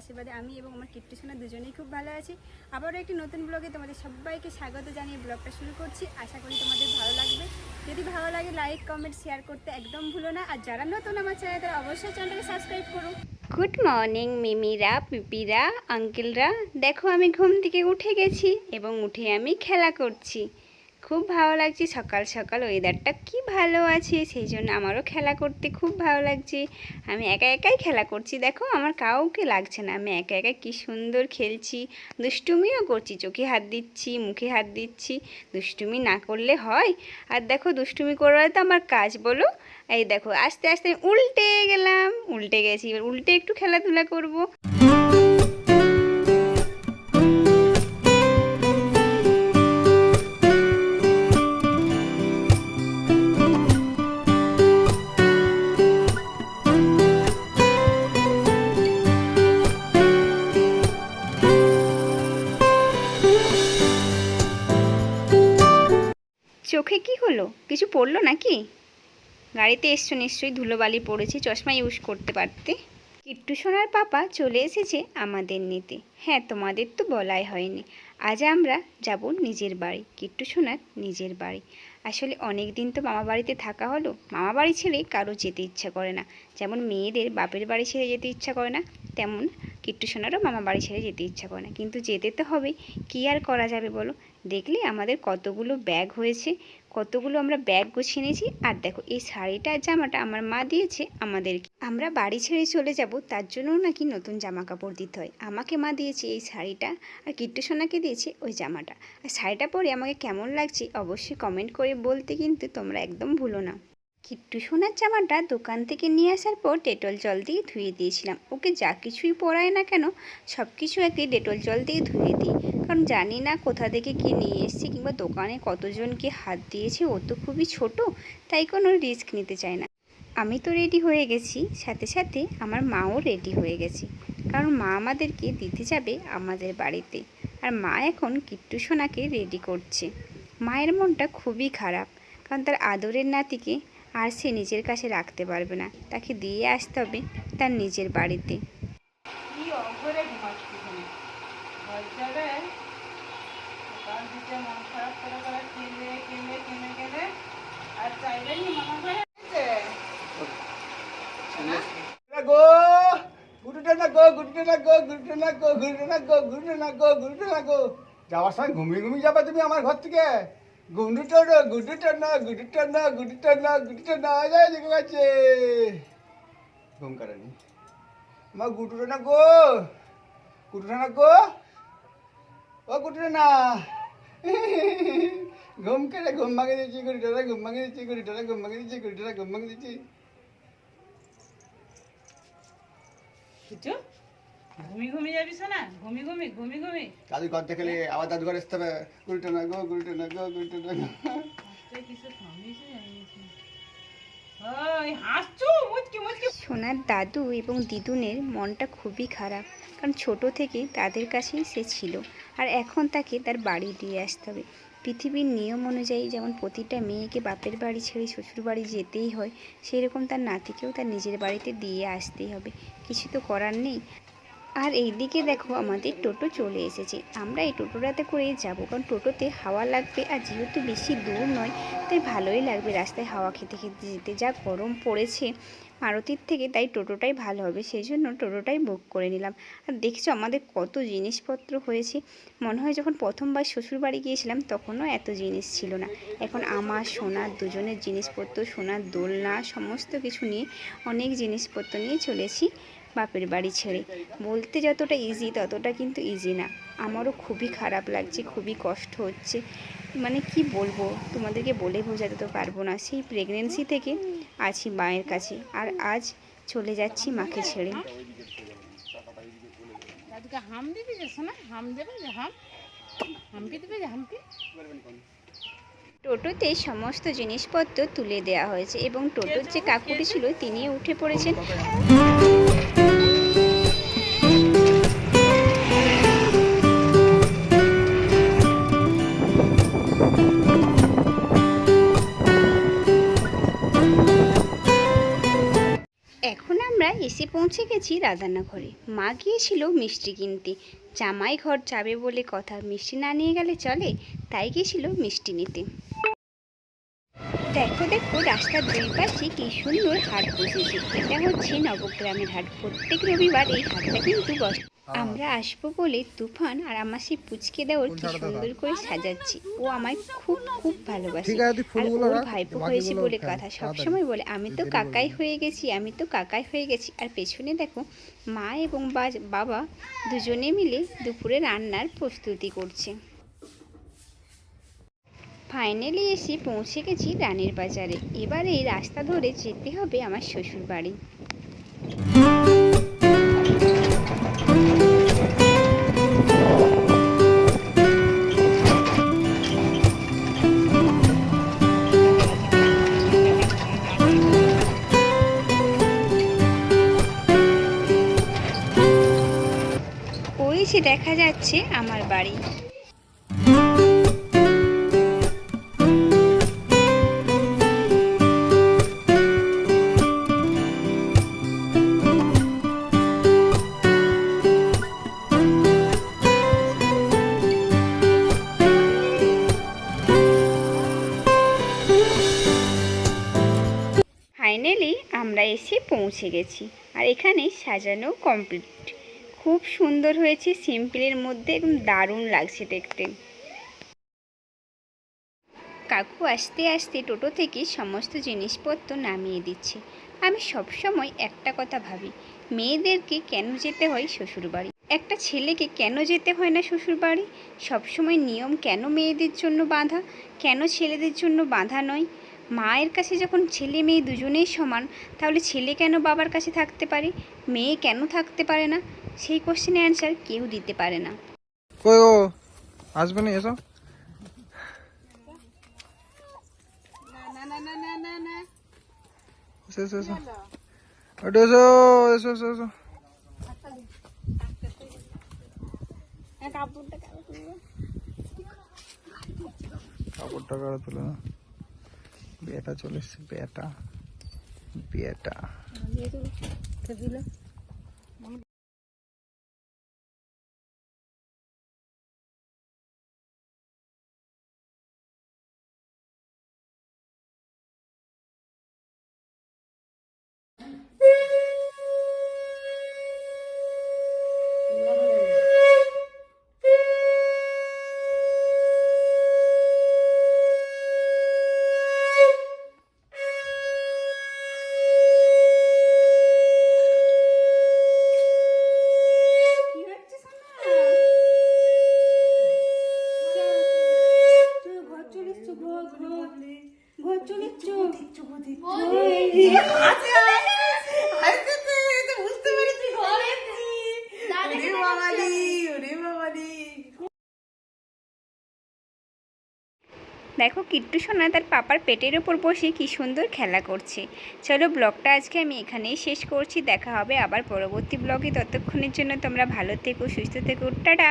আশীর্বাদে আমি এবং আমার কিট্টু সোনা দুজনেই খুব ভালো আছি। আবারও একটি নতুন ব্লগে তোমাদের সবাইকে স্বাগত জানিয়ে ব্লগটা শুরু করছি। আশা করি তোমাদের ভালো লাগবে। যদি ভালো লাগে, লাইক, কমেন্ট, শেয়ার করতে একদম ভুলো না। আর যারা নতুন আমার চ্যানেল, তারা অবশ্যই চ্যানেলটাকে সাবস্ক্রাইব করো। গুড মর্নিং, মিমিরা, পিপিরা, আঙ্কেলরা। দেখো আমি ঘুম থেকে উঠে গেছি এবং উঠে আমি খেলা করছি। খুব ভালো লাগছে সকাল সকাল ওয়েদারটা কি ভালো আছে, সেই জন্য আমারও খেলা করতে খুব ভালো লাগছে। আমি একা একাই খেলা করছি, দেখো আমার কাউকে লাগছে না। আমি একা একা কি সুন্দর খেলছি, দুষ্টুমিও করছি, চোখে হাত দিচ্ছি, মুখে হাত দিচ্ছি, দুষ্টুমি না করলে হয়? আর দেখো দুষ্টুমি করার তো আমার কাজ বলো? এই দেখো আস্তে আস্তে উল্টে গেলাম, উল্টে গেছি, এবার উল্টে একটু খেলাধুলা করব। কি হলো? কিছু পড়ল নাকি? গাড়িতে এসছো নিশ্চয়ই, ধুলোবালি পড়েছে, চশমা ইউজ করতে পারতে। কিট্টু সোনার পাপা চলে এসেছে আমাদের নিতে। হ্যাঁ তোমাদের তো বলাই হয়নি। আজ আমরা যাব নিজের বাড়ি। কিট্টু সোনার নিজের বাড়ি। আসলে অনেক দিন তো মামা বাড়িতে থাকা হলো। মামা বাড়ি ছেড়ে কারও যেতে ইচ্ছা করে না। যেমন মেয়েদের বাপের বাড়ি ছেড়ে যেতে ইচ্ছা করে না, তেমন কিট্টু সোনারও মামা বাড়ি ছেড়ে যেতে ইচ্ছা করে না। কিন্তু যেতে তো হবে। কী আর করা যাবে বলো? দেখলে আমাদের কতগুলো ব্যাগ হয়েছে। কতগুলো আমরা ব্যাগ গুছিয়ে নিয়েছি। আর দেখো, এই শাড়িটা, জামাটা আমার মা দিয়েছে আমাদেরকে। আমরা বাড়ি ছেড়ে চলে যাব, তার জন্য নাকি নতুন জামা কাপড় দিতে হয়। আমাকে মা দিয়েছে এই শাড়িটা, আর কিট্টু সোনাকে দিয়েছে ওই জামাটা। আর শাড়িটা পরে আমাকে কেমন লাগছে অবশ্যই কমেন্ট করে বলতে কিন্তু তোমরা একদম ভুলো না। কিট্টু সোনার জামাটা দোকান থেকে নিয়ে আসার পর ডেটল জল দিয়ে ধুয়ে দিয়েছিলাম। ওকে যা কিছুই পরায় না কেন সব কিছু একে ডেটল জল দিয়ে ধুয়ে দিই। কারণ জানি না কোথা থেকে কি নিয়ে এসেছি কিংবা দোকানে কতজনকে হাত দিয়েছে, ও তো খুবই ছোট, তাই কোনো রিস্ক নিতে চায় না। আমি তো রেডি হয়ে গেছি, সাথে সাথে আমার মাও রেডি হয়ে গেছে। কারণ মা আমাদেরকে দিতে যাবে আমাদের বাড়িতে। আর মা এখন কিট্টু সোনাকে রেডি করছে। মায়ের মনটা খুবই খারাপ, কারণ তার আদরের নাতিকে আর সে নিজের কাছে রাখতে পারবে না। তাকে দিয়ে আসতে হবে তার নিজের বাড়িতে কি অঘরে ঘুমাচ্ছি এখানে ঘরটারে সকাল দিতে মন খারাপ করে করে কেঁদে কেঁদে কেঁদে কেঁদে আর চাইলে নি মামা ঘরে না গো গুরুটা না গো গুরুটা না গো গুরুটা না গো গুরুটা না গো গুরুটা না গো গুরুটা না গো। যাওয়ার সময় ঘুমিয়ে ঘুমিয়ে যাবে তুমি আমার ঘর থেকে। গুন্ডুটা না গুডুটা না গুডুটা না গুডুটা না গুডুটা না যায় দেখে গেছে ঘুম কারেনি আমার গুটুটা না গো গুটুটা না গো। ও গুটুটা না। ঘুম কেটে ঘুম ভাঙে দিচ্ছি গুড়িটা ঘুম ভাঙে দিচ্ছি গুড়িটা ঘুম ভাঙে দিচ্ছি গুড়িটা ঘুম ভাঙে দিচ্ছি। কিছু ঘুমি ঘুমি যাবি ঘুমি দাদু ঘর আবার দাদু ঘর আসতে হবে। গো গো কিছু থামিয়েছে সোনার দাদু এবং দিদুনের মনটা খুবই খারাপ কারণ ছোট থেকে তাদের কাছেই সে ছিল। আর এখন তাকে তার বাড়ি দিয়ে আসতে হবে। পৃথিবীর নিয়ম অনুযায়ী যেমন প্রতিটা মেয়েকে বাপের বাড়ি ছেড়ে শ্বশুর বাড়ি যেতেই হয় সেই রকম তার নাতিকেও তার নিজের বাড়িতে দিয়ে আসতেই হবে। কিছু তো করার নেই। আর এইদিকে দেখো আমাদের টোটো চলে এসেছে। আমরা এই টোটোটাতে করেই যাব, কারণ টোটোতে হাওয়া লাগবে আর যেহেতু বেশি দূর নয়, তাই ভালোই লাগবে রাস্তায় হাওয়া খেতে খেতে যেতে। যা গরম পড়েছে মারুতির থেকে, তাই টোটোটাই ভালো হবে সেই জন্য টোটোটাই বুক করে নিলাম। আর দেখছ আমাদের কত জিনিসপত্র হয়েছে? মনে হয় যখন প্রথমবার শ্বশুর বাড়ি গিয়েছিলাম, তখনও এত জিনিস ছিল না। এখন আমার, সোনার, দুজনের জিনিসপত্র, সোনার দোলনা, সমস্ত কিছু নিয়ে অনেক জিনিসপত্র নিয়ে চলেছি। বাপের বাড়ি ছেড়ে। বলতে যতটা ইজি ততটা কিন্তু ইজি না। আমারও খুবই খারাপ লাগছে খুবই কষ্ট হচ্ছে। মানে কি বলব তোমাদেরকে বলে বোঝাতে তো পারব না। সেই প্রেগনেন্সি থেকে আছি মায়ের কাছে আর আজ চলে যাচ্ছি মাকে ছেড়ে। হাম দিবি হাম দেবে হাম? হামপি দিবে যে টোটোতে সমস্ত জিনিসপত্র তুলে দেওয়া হয়েছে এবং টোটোর যে কাকুটি ছিল তিনিও উঠে পড়েছেন। গেছি রাধান্নাঘরে মা গিয়েছিল মিষ্টি কিনতে। জামাই ঘর যাবে বলে কথা মিষ্টি না নিয়ে গেলে চলে, তাই গিয়েছিল মিষ্টি নিতে। দেখো দেখো, রাস্তার দুই পাশে কি সুন্দর হাট বসেছে। এটা হচ্ছে নবগ্রামের হাট। প্রত্যেক রবিবার এই হাটটা কিন্তু বসে। আমরা আসব বলে তুফান আর আমার সেই পুচকে দেওয়ার কি সুন্দর করে সাজাচ্ছি। ও আমায় খুব খুব ভালোবাসে। আর ওর ভাইপো হয়েছে বলে কথা সবসময় বলে আমি তো কাকাই হয়ে গেছি আমি তো কাকাই হয়ে গেছি। আর পেছনে দেখো মা এবং বাবা দুজনে মিলে দুপুরে রান্নার প্রস্তুতি করছে। ফাইনালি এসে পৌঁছে গেছি রানীর বাজারে। এবার এই রাস্তা ধরে যেতে হবে আমার শ্বশুর বাড়ি যাচ্ছে আমার বাড়ি। ফাইনালি আমরা এসে পৌঁছে গেছি আর এখানে সাজানো কমপ্লিট খুব সুন্দর হয়েছে, সিম্পলের মধ্যে একদম দারুণ লাগছে দেখতে। কাকু আসতে আসতে টোটো থেকে সমস্ত জিনিসপত্র নামিয়ে দিচ্ছে। আমি সবসময় একটা কথা ভাবি, মেয়েদেরকে কেন যেতে হয় শ্বশুরবাড়ি? একটা ছেলেকে কেন যেতে হয় না শ্বশুরবাড়ি? সবসময় নিয়ম কেন মেয়েদের জন্য বাঁধা? কেন ছেলেদের জন্য বাঁধা নয়? মায়ের কাছে যখন ছেলে মেয়ে দুজনেই সমান, তাহলে ছেলে কেন বাবার কাছে থাকতে পারে? মেয়ে কেন থাকতে পারে না? সেই কোশ্চেনের অ্যান্সার কেউ দিতে পারে না। কই গো? আসবে না, এসো। এসো এসো এসো। এসো এসো কাপড়টা কারও তুলে বেটা চলে এসছে, বেটা। বেটা। কি দেখো কিট্টু সোনা তার পাপার পেটের ওপর বসে কি সুন্দর খেলা করছে। চলো ব্লগটা আজকে আমি এখানেই শেষ করছি, দেখা হবে আবার পরবর্তী ব্লগে। ততক্ষণের জন্য তোমরা ভালো থেকো, সুস্থ থেকো, টাটা।